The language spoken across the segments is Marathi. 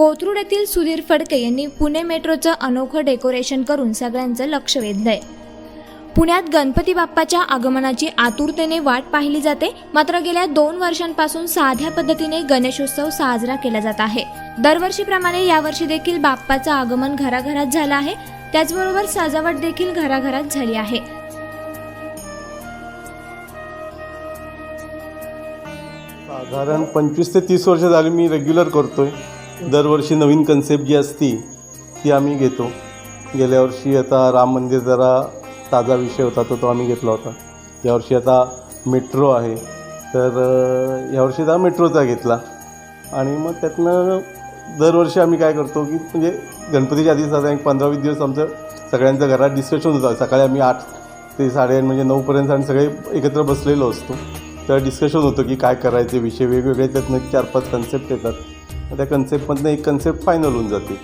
कोथरूड येथील सुधीर फडके यांनी पुणे मेट्रोचं अनोखं डेकोरेशन करून सगळ्यांचं लक्ष वेधलंय. पुण्यात गणपती बाप्पाच्या आगमनाची आतुरतेने वाट पाहिली जाते. मात्र गेल्या दोन वर्षांपासून साध्या पद्धतीने गणेशोत्सव साजरा केला जात आहे. दरवर्षीप्रमाणे यावर्षी देखील बाप्पाचं आगमन घराघरात झालं आहे. त्याचबरोबर सजावट देखील घराघरात झाली आहे. साधारण पंचवीस ते तीस वर्ष झाली मी रेग्युलर करतोय. दरवर्षी नवीन कन्सेप्ट जी असती ती आम्ही घेतो. गेल्या वर्षी आता राम मंदिर जरा ताजा विषय होता तो तो आम्ही घेतला होता. यावर्षी आता मेट्रो आहे. तर यावर्षी आता मेट्रोचा घेतला. आणि मग त्यातनं दरवर्षी आम्ही काय करतो की म्हणजे गणपतीच्या आधी साधारण एक पंधरा वीस दिवस आमचं सगळ्यांचं घरात डिस्कशन होतं. सकाळी आम्ही आठ ते साडे म्हणजे नऊपर्यंत आणि सगळे एकत्र बसलेलो असतो. तर डिस्कशन होतं की काय करायचे विषय वेगवेगळे त्यातनं चार पाच कन्सेप्ट येतात. त्या कन्सेप्टमधनं एक कन्सेप्ट फायनल होऊन जाते.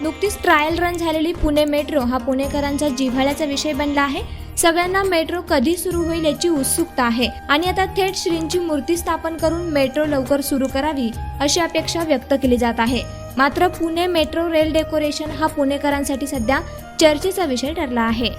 नुकतीच ट्रायल रन झालेली पुणे मेट्रो हा पुणेकरांचा जिव्हाळ्याचा विषय बनला आहे. सगळ्यांना मेट्रो कधी सुरू होईल याची उत्सुकता आहे. आणि आता थेट श्रींची मूर्ती स्थापन करून मेट्रो लवकर सुरू करावी अशी अपेक्षा व्यक्त केली जात आहे. मात्र पुणे मेट्रो रेल डेकोरेशन हा पुणेकरांसाठी सध्या चर्चेचा विषय ठरला आहे.